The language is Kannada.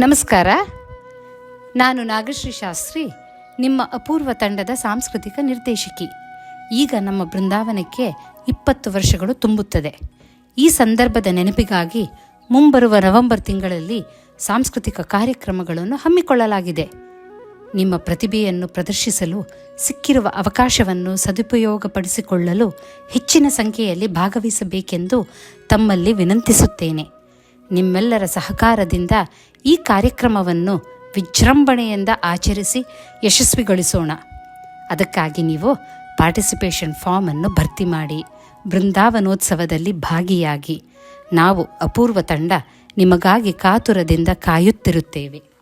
ನಮಸ್ಕಾರ. ನಾನು ನಾಗಶ್ರೀ ಶಾಸ್ತ್ರಿ, ನಿಮ್ಮ ಅಪೂರ್ವ ತಂಡದ ಸಾಂಸ್ಕೃತಿಕ ನಿರ್ದೇಶಕಿ. ಈಗ ನಮ್ಮ ಬೃಂದಾವನಕ್ಕೆ ಇಪ್ಪತ್ತು ವರ್ಷಗಳು ತುಂಬುತ್ತದೆ. ಈ ಸಂದರ್ಭದ ನೆನಪಿಗಾಗಿ ಮುಂಬರುವ ನವೆಂಬರ್ ತಿಂಗಳಲ್ಲಿ ಸಾಂಸ್ಕೃತಿಕ ಕಾರ್ಯಕ್ರಮಗಳನ್ನು ಹಮ್ಮಿಕೊಳ್ಳಲಾಗಿದೆ. ನಿಮ್ಮ ಪ್ರತಿಭೆಯನ್ನು ಪ್ರದರ್ಶಿಸಲು ಸಿಕ್ಕಿರುವ ಅವಕಾಶವನ್ನು ಸದುಪಯೋಗಪಡಿಸಿಕೊಳ್ಳಲು ಹೆಚ್ಚಿನ ಸಂಖ್ಯೆಯಲ್ಲಿ ಭಾಗವಹಿಸಬೇಕೆಂದು ತಮ್ಮಲ್ಲಿ ವಿನಂತಿಸುತ್ತೇನೆ. ನಿಮ್ಮೆಲ್ಲರ ಸಹಕಾರದಿಂದ ಈ ಕಾರ್ಯಕ್ರಮವನ್ನು ವಿಜೃಂಭಣೆಯಿಂದ ಆಚರಿಸಿ ಯಶಸ್ವಿಗೊಳಿಸೋಣ. ಅದಕ್ಕಾಗಿ ನೀವು ಪಾರ್ಟಿಸಿಪೇಷನ್ ಫಾರ್ಮನ್ನು ಭರ್ತಿ ಮಾಡಿ ಬೃಂದಾವನೋತ್ಸವದಲ್ಲಿ ಭಾಗಿಯಾಗಿ ನಾವು ಅಪೂರ್ವ ತಂಡ ನಿಮಗಾಗಿ ಕಾತುರದಿಂದ ಕಾಯುತ್ತಿರುತ್ತೇವೆ.